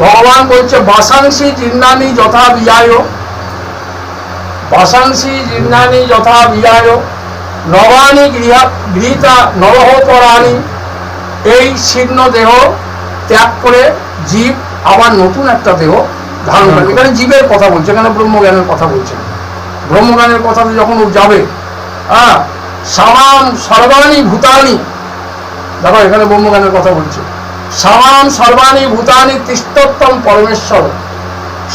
ভগবান বলছে বাসাংসি জিন্নানি যথা বিয়ায়। বাসাংসি জিন্নানি যথা বিয়ায়। নবানি গৃহা গৃহীতা নরহ পরাণী এই শীর্ণ দেহ ত্যাগ করে জীব আবার নতুন একটা দেহ ধারণ করে। এখানে জীবের কথা বলছে এখানে ব্রহ্মজ্ঞানের কথা বলছে। ব্রহ্মজ্ঞানের কথাতে যখন ও যাবে হ্যাঁ সামাম সর্বাণী ভূতানি। দেখো এখানে ব্রহ্মজ্ঞানের কথা বলছে। সামাম সর্বাণী ভূতানি তিস্তোত্তম পরমেশ্বর।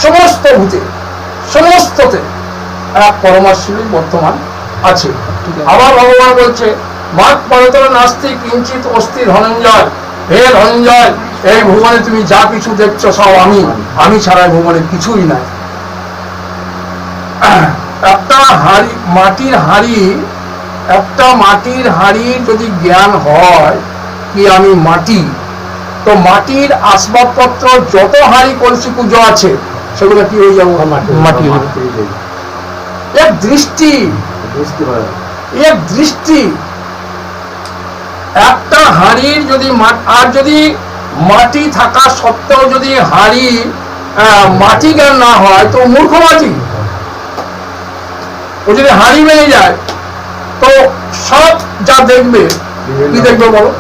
সমস্ত ভূতে, সমস্ততে এক পরমাশ্রী বর্তমান আছে। আবার ভগবান বলছে, মাত পরতর নাস্তি কিঞ্চিত অস্থি ধনঞ্জয়। হে ধনঞ্জয় এই ভুবনে তুমি যা কিছু দেখছ সব আমি। আমি ছাড়া ভুবনে কিছুই নাই। একটা হাড়ি, মাটির হাড়ি, একটা মাটির হাড়ির যদি জ্ঞান হয় কি আমি মাটি? তো মাটির আসবাবপত্র যত হাড়ি কলসি পুজো আছে সেগুলো কি হয়ে যাব? মাটি এক দৃষ্টি। এক দৃষ্টি। একটা হাড়ির যদি আর যদি মাটি থাকা সত্ত্বেও যদি হাড়ি মাটি জ্ঞান না হয় তো মূর্খ মাটি। ও যদি হাড়ি মেনে যায় তো সব যা দেখবে কি দেখবে বলো।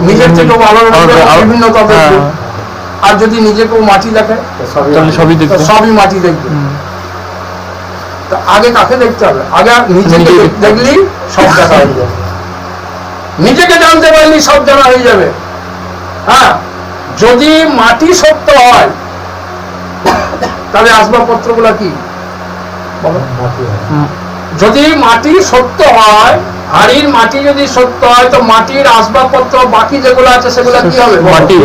নিজের থেকে ভালো লাগবে আরো- বিভিন্নতা দেখবে হ্যাঁ। আর যদি নিজেকেও মাটি দেখে সবই দেখবে। সবই মাটি দেখবে। তা আগে কাকে দেখতে হবে? আগে নিজেকে নিজেকে দেখ- দেখলেই সব দেখা হয়ে যাবে। নিজেকে জানতে পারলি সব জানা হয়ে যাবে। হ্যাঁ? যদি মাটি সত্য হয় তাহলে আসবাবপত্রগুলো কি? বলো? যদি মাটি সত্য হয় হাড়ির মাটি যদি সত্য হয় তো মাটির আসবাবপত্র বাকি যেগুলো আছে সেগুলো কি হবে? বলো? মাটি।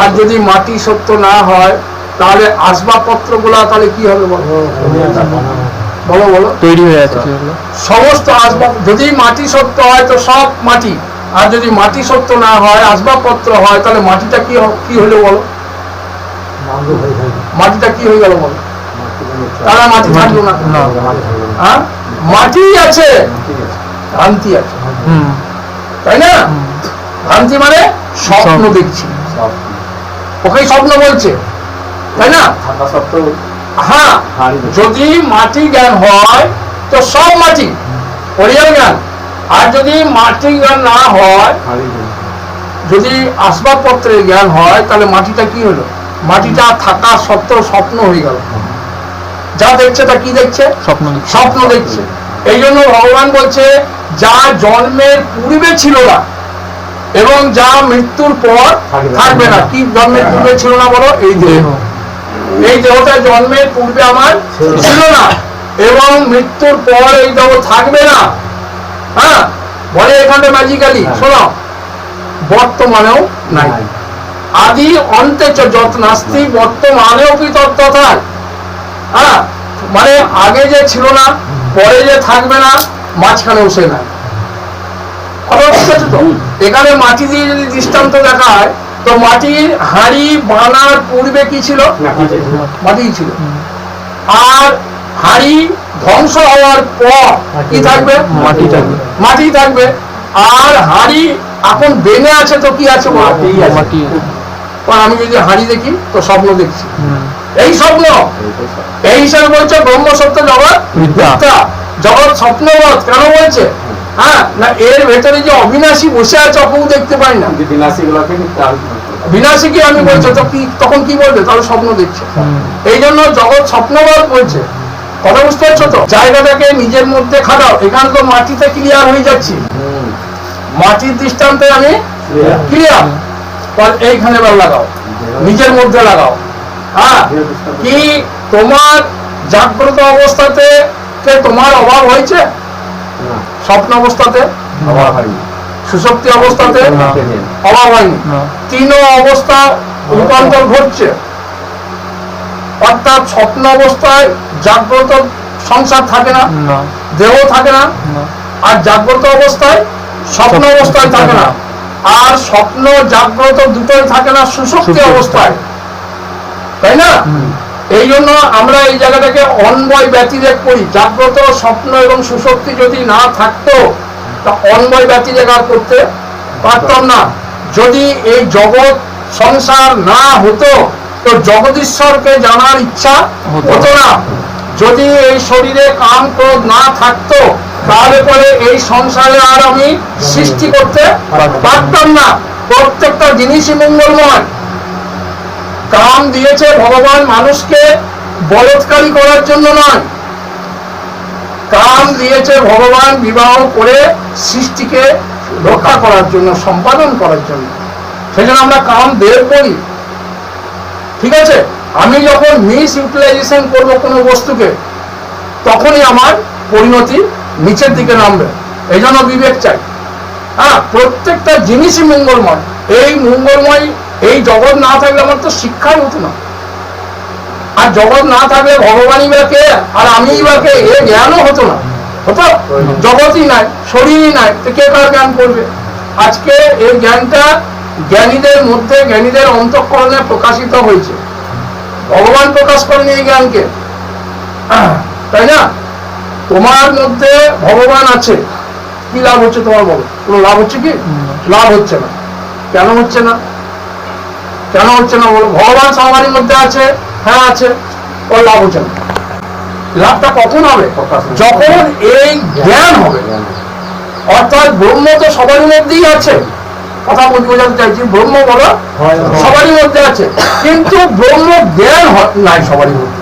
আর যদি মাটি সত্য না হয় তাহলে আসবাবপত্রগুলো তাহলে কি হবে বলো? বলো তৈরি হয়ে আছে সমস্ত আসবাব যদি মাটি সত্য হয় তো সব মাটি। আর যদি মাটি সত্য না হয় আসবাবপত্র হয় তাহলে মাটিটা কি কি হলো বলো? মাটিটা কি হয়ে গেল বলো? তাহলে মাটি থাকল না। না। হ্যাঁ? মাটি আছে। ভ্রান্তি আছে। তাই না? ভ্রান্তি মানে স্বপ্ন। দেখছি। ওকেই স্বপ্ন বলছে। তাই না? হ্যাঁ। যদি মাটি জ্ঞান হয় তো সব মাটি পরিয়ার জ্ঞান। আর যদি মাটি জ্ঞান না হয় যদি আসবাবপত্রের জ্ঞান হয় তাহলে মাটিটা কি হলো? মাটিটা থাকা সত্ত্বেও স্বপ্ন হয়ে গেল। যা দেখছে তা কি দেখছে? স্বপ্ন স্বপ্ন দেখছে। এই জন্য ভগবান বলছে যা জন্মের পূর্বে ছিল না এবং যা মৃত্যুর পর থাকবে না। কি জন্মের পূর্বে ছিল না বলো? এই দেহ। এই দেহটা জন্মের পূর্বে আমার ছিল না। এবং মৃত্যুর পর এই দেহ থাকবে না। হ্যাঁ? বলে এখানটা ম্যাজিক্যালি। শোনো। বর্তমানেও নাই। আদি অন্তে যত নাস্তি বর্তমানেও কি তত্ত্বথায় হ্যাঁ মানে আগে যে ছিল না পরে যে থাকবে না মাঝখানেও সে বুঝতে পারছ তো? এখানে মাটি দিয়ে যদি দৃষ্টান্ত দেখায় তো মাটির হাড়ি বানার পূর্বে কি ছিল? মাটি ছিল। আর হাড়ি ধ্বংস হওয়ার পর কি থাকবে? মাটি থাকবে। মাটি থাকবে। আর হাড়ি এখন বেনে আছে তো কি আছে আছে। মাটি আমি যদি হাড়ি দেখি তো স্বপ্ন দেখছি। এই স্বপ্ন। এই হিসাবে বলছে ব্রহ্ম সত্য জগৎ মিথ্যা। জগৎ স্বপ্নবৎ কেন বলছে? হ্যাঁ না এর ভেতরে যে অবিনাশী বসে আছে অপু দেখতে পাই না। বিনাশী কি আমি বলছো? তো কি তখন কি বলবে? তাহলে স্বপ্ন দেখছে। এই জন্য জগৎ স্বপ্নবৎ বলছে। কথা বুঝতে পারছ তো? জায়গাটাকে নিজের মধ্যে খাটাও। এখানে তো মাটিতে ক্লিয়ার হয়ে যাচ্ছি। মাটির দৃষ্টান্তে আমি ক্লিয়ার এইখানে এবার লাগাও। নিজের মধ্যে লাগাও। হ্যাঁ কি তোমার জাগ্রত অবস্থাতে কে তোমার অভাব হয়েছে? স্বপ্ন অবস্থাতে? সুশক্তি অবস্থাতে? অভাব হয়নি। তিন অবস্থা রূপান্তর ঘটছে। অর্থাৎ স্বপ্ন অবস্থায় জাগ্রত সংসার থাকে না দেহ থাকে না আর জাগ্রত অবস্থায় স্বপ্ন স্বপ্ন অবস্থায় থাকে না। আর স্বপ্ন জাগ্রত দুটোই থাকে না সুশক্তি অবস্থায়। তাই না? এই জন্য আমরা এই জায়গাটাকে অনবয় ব্যতিরেক করি। জাগ্রত স্বপ্ন এবং সুশক্তি যদি না থাকতো তা অনবয় ব্যতিরেক আর করতে পারতাম না। যদি এই জগৎ সংসার না হতো তো জগদীশ্বরকে জানার ইচ্ছা হতো। হতো না। যদি এই শরীরে কাম ক্রোধ না থাকতো তাহলে পরে এই সংসারে আর আমি সৃষ্টি করতে পারতাম না। প্রত্যেকটা জিনিসই মঙ্গলময়। কাম দিয়েছে ভগবান মানুষকে বলৎকারী করার জন্য নয়। কাম দিয়েছে ভগবান বিবাহ করে সৃষ্টিকে রক্ষা করার জন্য, সম্পাদন করার জন্য। সেই জন্য আমরা কাম বের করি। ঠিক আছে? আমি যখন মিস ইউটিলাইজেশন করব কোনো বস্তুকে, তখনই আমার পরিণতি নিচের দিকে নামবে। এই জন্য বিবেক চাই। হ্যাঁ প্রত্যেকটা জিনিসই মঙ্গলময়। এই মঙ্গলময় এই জগৎ না থাকলে আমার তো শিক্ষাই হতো না। আর জগৎ না থাকলে ভগবানই বা কে? আর আমিই বা কে? এ জ্ঞানও হতো না। হতো? জগৎই নাই শরীরই নাই। তো কে কার জ্ঞান করবে? আজকে এই জ্ঞানটা জ্ঞানীদের মধ্যে জ্ঞানীদের অন্তঃকরণে প্রকাশিত হয়েছে। ভগবান প্রকাশ করেন এই জ্ঞানকে। তাই না? তোমার মধ্যে ভগবান আছে। কি লাভ হচ্ছে তোমার বলো? কোনো লাভ হচ্ছে কি? লাভ হচ্ছে না। কেন হচ্ছে না? কেন হচ্ছে না বলো ভগবান সবারই মধ্যে আছে হ্যাঁ আছে ওর লাভ হচ্ছে না। লাভটা কখন হবে? যখন এই জ্ঞান হবে। অর্থাৎ ব্রহ্ম তো সবারই মধ্যেই আছে। কথা বলতে বোঝাতে চাইছি ব্রহ্ম বলো সবারই মধ্যে আছে। কিন্তু ব্রহ্ম জ্ঞান নাই সবারই মধ্যে।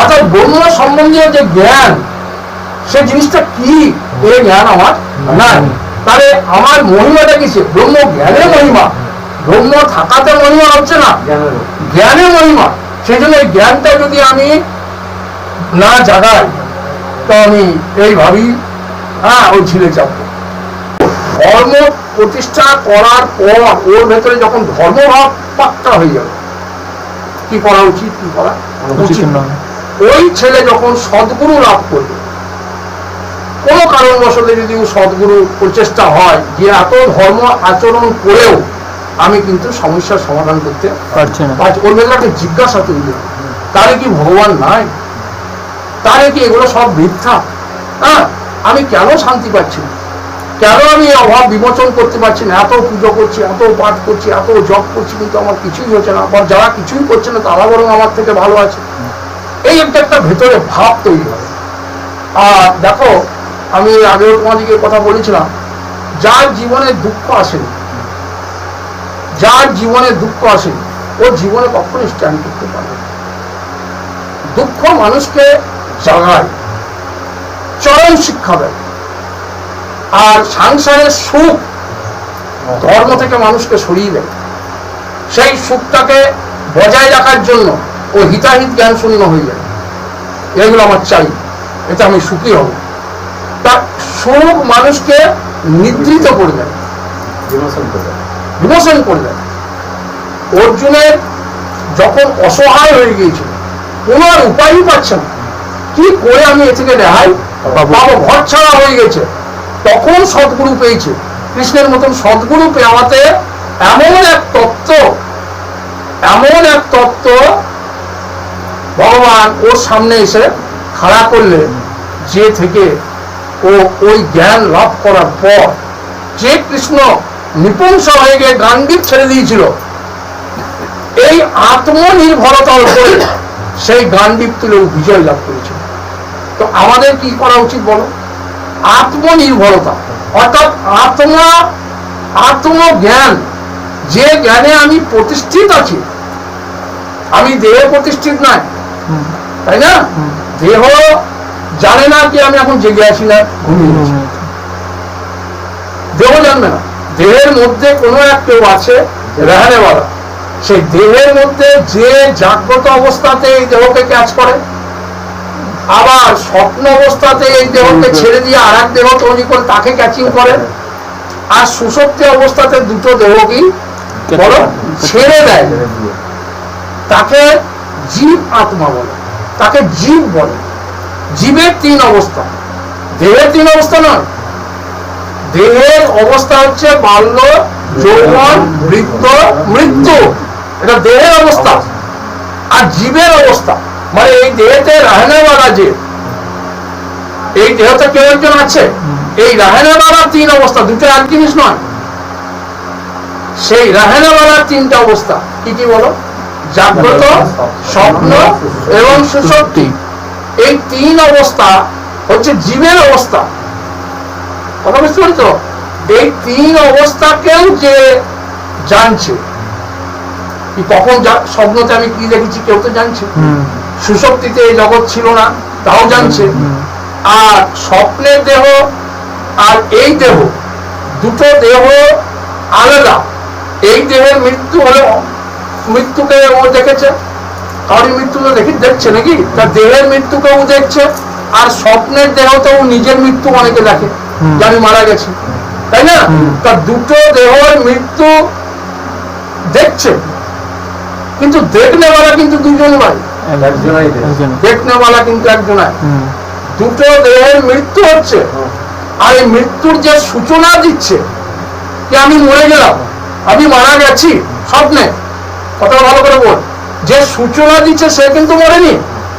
অর্থাৎ ব্রহ্ম সম্বন্ধীয় যে জ্ঞান সে জিনিসটা কি? এই জ্ঞান আমার নাই। তাহলে আমার মহিমাটা কিসে? ব্রহ্ম জ্ঞানের মহিমা। ব্রহ্ম থাকাতে মহিমা হচ্ছে না জ্ঞানের মহিমা। সেই জন্য এই জ্ঞানটা যদি আমি না জাগাই তো আমি এই ভাবি হ্যাঁ ওই ঝিলে চাপবো ধর্ম প্রতিষ্ঠা করার পর ওর ভেতরে যখন ধর্মভাব পাক্কা হয়ে যাবে কি করা উচিত কি করা উচিত নয়। ওই ছেলে যখন সদ্গুরু লাভ করবে কোনো কারণবশত যদি ও সদ্গুরু প্রচেষ্টা হয় যে এত ধর্ম আচরণ করেও আমি কিন্তু সমস্যার সমাধান করতে পারছে না। ওর ভেতরে জিজ্ঞাসা তৈরি হবে। তাহলে কি ভগবান নাই? তাহলে কি এগুলো সব মিথ্যা? হ্যাঁ আমি কেন শান্তি পাচ্ছি না? কেন আমি অভাব বিমোচন করতে পারছি না? এত পুজো করছি এত পাঠ করছি এত জপ করছি কিন্তু আমার কিছুই হচ্ছে না। আবার যারা কিছুই করছে না তারা বরং আমার থেকে ভালো আছে। এই একটা একটা ভেতরে ভাব তৈরি হয়। আর দেখো আমি আগেও তোমাদেরকে কথা বলেছিলাম যার জীবনে দুঃখ আসেনি যার জীবনে দুঃখ আসে, ও জীবনে কখনো স্ট্যান্ড করতে পারে দুঃখ মানুষকে জাগায়, চরম শিক্ষা দেয়। আর সংসারের সুখ ধর্ম থেকে মানুষকে সরিয়ে দেয়। সেই সুখটাকে বজায় রাখার জন্য ও হিতাহিত জ্ঞান শূন্য হয়ে যায়। এগুলো আমার চাই, এতে আমি সুখী হব। তা সুখ মানুষকে নিদ্রিত করে দেয়। বিমোচন করলেন। অর্জুনের যখন অসহায় হয়ে গিয়েছিল কোনো আর উপায়ই পাচ্ছে না। কি করে আমি এ থেকে রেহাই। পাবো? ঘর ছাড়া হয়ে গেছে। তখন সদ্গুরু পেয়েছে। কৃষ্ণের মতন সদ্গুরু পেওয়াতে এমন এক তত্ত্ব এমন এক তত্ত্ব ভগবান ওর সামনে এসে খাড়া করলে যে থেকে ও ওই জ্ঞান লাভ করার পর যে কৃষ্ণ নিপুংস হয়ে গিয়ে গান্ডীব ছেড়ে দিয়েছিল। এই আত্মনির্ভরতার উপরে সেই গান্ডীব তুলে বিজয় লাভ করেছিল। তো আমাদের কি করা উচিত বলো? আত্মনির্ভরতা। অর্থাৎ আত্মা, আত্মজ্ঞান। যে জ্ঞানে আমি প্রতিষ্ঠিত আছি। আমি দেহে প্রতিষ্ঠিত নাই তাই না? দেহ জানে না কি আমি এখন জেগে আছি না ঘুমিয়ে দেহ জানবে না। দেহের মধ্যে কোনো এক কেউ আছে? রেহানেওয়ালা সেই দেহের মধ্যে যে জাগ্রত অবস্থাতে এই দেহকে ক্যাচ করে, আবার স্বপ্ন অবস্থাতে এই দেহকে ছেড়ে দিয়ে আর এক দেহ তৈরি করে তাকে ক্যাচিং করে, আর সুশক্তি অবস্থাতে দুটো দেহকেই বলো ছেড়ে দেয়। তাকে জীব আত্মা বলে, তাকে জীব বলে। জীবের তিন অবস্থা। দেহের তিন অবস্থা নয় দেহের অবস্থা হচ্ছে বাল্য, যৌবন বৃদ্ধ মৃত্যু। এটা দেহের অবস্থা আর জীবের অবস্থা। মানে এই দেহেতে রাহনেওয়ালা যে, এই দেহতে কেউ একজন আছে? এই রাহনেওয়ালা তিন অবস্থা, দুটো এক জিনিস নয়। সেই রাহেনাওয়ালার তিনটা অবস্থা, কি কি বলো? জাগ্রত, স্বপ্ন এবং সুশক্তি। এই তিন অবস্থা হচ্ছে জীবের অবস্থা। কথা বুঝতে পারছ? এই তিন অবস্থাকেও যে জানছে কখন স্বপ্নতে আমি কি দেখেছি কেউ তো জানছে। সুশক্তিতে এই জগৎ ছিল না তাও জানছে। আর স্বপ্নের দেহ আর এই দেহ দুটো দেহ আলাদা। এই দেহের মৃত্যু হলে মৃত্যুকে ও দেখেছে। কারোর মৃত্যু তো দেখি দেখছে নাকি? তার দেহের মৃত্যুকে ও দেখছে আর স্বপ্নের দেহ তো ও নিজের মৃত্যু অনেকে দেখে। আমি মারা গেছি। তাই না? তার দুটো দেহের মৃত্যু দেখছে। কিন্তু দেখলে বলা কিন্তু দুজন ভাই। একজনই দেয়। একজন। দেখনেওয়ালা কিন্তু একজন দুটো দেহের মৃত্যু হচ্ছে। আর এই মৃত্যুর যে সূচনা দিচ্ছে যে আমি মরে গেলাম? আমি মারা গেছি? স্বপ্নে। কথা ভালো করে বল। যে সূচনা দিচ্ছে সে কিন্তু মরেনি।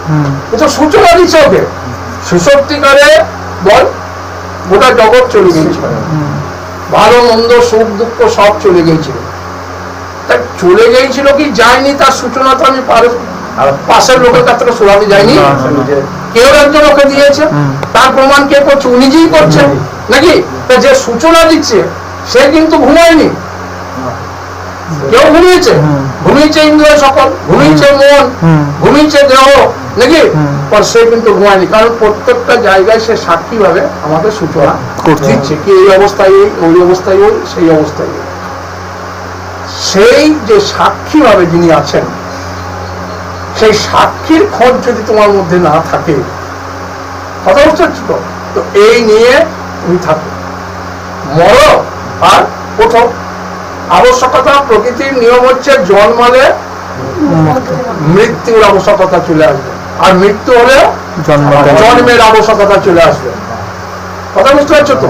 হুম। ও তো সূচনা দিচ্ছে ওকে। সুশক্তিকারে বল। গোটা জগৎ চলে গিয়েছিল ভালো মন্দ সুখ দুঃখ সব চলে গিয়েছিল তা চলে গিয়েছিল কি যায়নি তার সূচনা তো আমি পার পাশের লোকের কাছ থেকে শোনাতে যায়নি? কেউ একজন ওকে দিয়েছে। তার প্রমাণ কে করছে? উনি নিজেই করছে নাকি? তা যে সূচনা দিচ্ছে সে কিন্তু ঘুমায়নি। কেউ ঘুমিয়েছে। ঘুমিয়েছে ইন্দ্রিয় সকল ঘুমিয়েছে মন। ঘুমিয়েছে দেহ। নাকি পর সে কিন্তু ঘুমায়নি কারণ প্রত্যেকটা জায়গায় সে সাক্ষী ভাবে আমাদের সূচনা করছে। দিচ্ছে কি এই অবস্থায় এই ওই অবস্থায় ওই সেই অবস্থায়। সেই যে সাক্ষী ভাবে যিনি আছেন সেই সাক্ষীর খোঁজ যদি তোমার মধ্যে না থাকে কথা বুঝতে তো? তো এই নিয়ে তুমি থাকো মরো আর ওঠো আবশ্যকতা প্রকৃতির নিয়ম হচ্ছে জন্মালে মৃত্যুর আবশ্যকতা চলে আসবে আর মৃত্যু হলে জন্মের আবশ্যকতা চলে আসবে। কথা বুঝতে পারছ তো?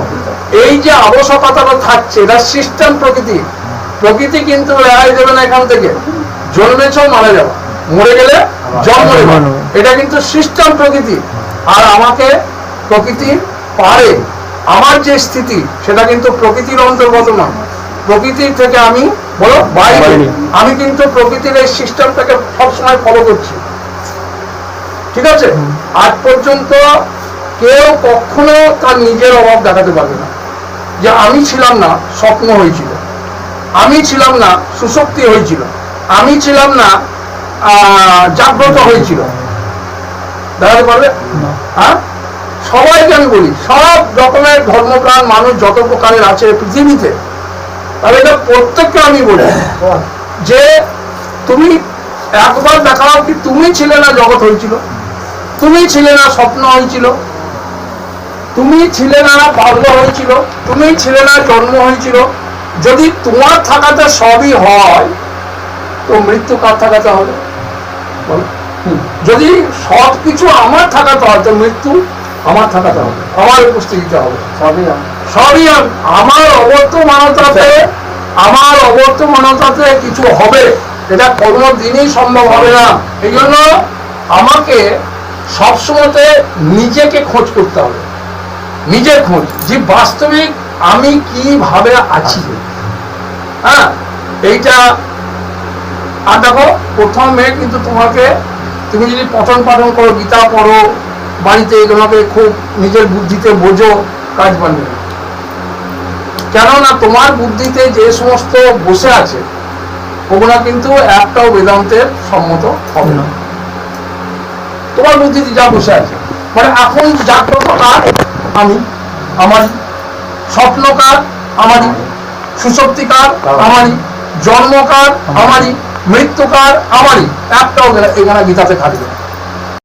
এই যে আবশ্যকতাটা থাকছে এটা সিস্টেম প্রকৃতি। প্রকৃতি কিন্তু রেহাই দেবে না এখান থেকে। জন্মেছ মারা যাবে মরে গেলে জন্ম নেবে এটা কিন্তু সিস্টেম প্রকৃতি। আর আমাকে প্রকৃতি পারে। আমার যে স্থিতি সেটা কিন্তু প্রকৃতির অন্তর্গত নয়। প্রকৃতির থেকে আমি বলো বাইরে। আমি কিন্তু প্রকৃতির এই সিস্টেমটাকে সবসময় ফলো করছি। ঠিক আছে? আজ পর্যন্ত কেউ কখনো তার নিজের অভাব দেখাতে পারবে না। যে আমি ছিলাম না স্বপ্ন হয়েছিল। আমি ছিলাম না সুশক্তি হয়েছিল। আমি ছিলাম না আহ, জাগ্রত হয়েছিল। দেখাতে পারবে? হ্যাঁ? সবাইকে আমি বলি সব রকমের ধর্মপ্রাণ মানুষ যত প্রকারের আছে পৃথিবীতে তাহলে এটা প্রত্যেককে আমি বলি যে তুমি একবার দেখাও কি তুমি ছিলে না জগৎ হয়েছিল? তুমি ছিলে না স্বপ্ন হয়েছিল। তুমি ছিলে না বাল্য হয়েছিল। তুমি ছিলে না জন্ম হয়েছিল। যদি তোমার থাকাতে সবই হয়, তো মৃত্যু কার থাকাতে হবে? যদি সব কিছু আমার থাকাতে হয়, তো মৃত্যু আমার থাকাতে হবে। আমার উপস্থিতিতে হবে। সবই। সবই আম- আমার অবর্তমানতাতে আমার অবর্তমানতাতে কিছু হবে। এটা কোনো দিনই সম্ভব হবে না। এই জন্য আমাকে সবসময়তে নিজেকে খোঁজ করতে হবে। নিজের খোঁজ। যে বাস্তবিক আমি কীভাবে আছি। হ্যাঁ? এইটা আর দেখো প্রথমে কিন্তু তোমাকে তুমি যদি পঠন পাঠন করো গীতা পড়ো বাড়িতে তোমাকে খুব নিজের বুদ্ধিতে বোঝো কাজ বানবে না। কেননা তোমার বুদ্ধিতে যে সমস্ত বসে আছে ওগুলা কিন্তু একটাও বেদান্তের সম্মত হবে না। তোমার মধ্যে যা বসে আছে মানে এখন জাগ্রতকার আমি আমারই স্বপ্নকার আমারই, সুশক্তিকার আমারই, জন্মকার আমারই, মৃত্যুকার আমারই, একটাও এখানে গীতাতে থাকবে।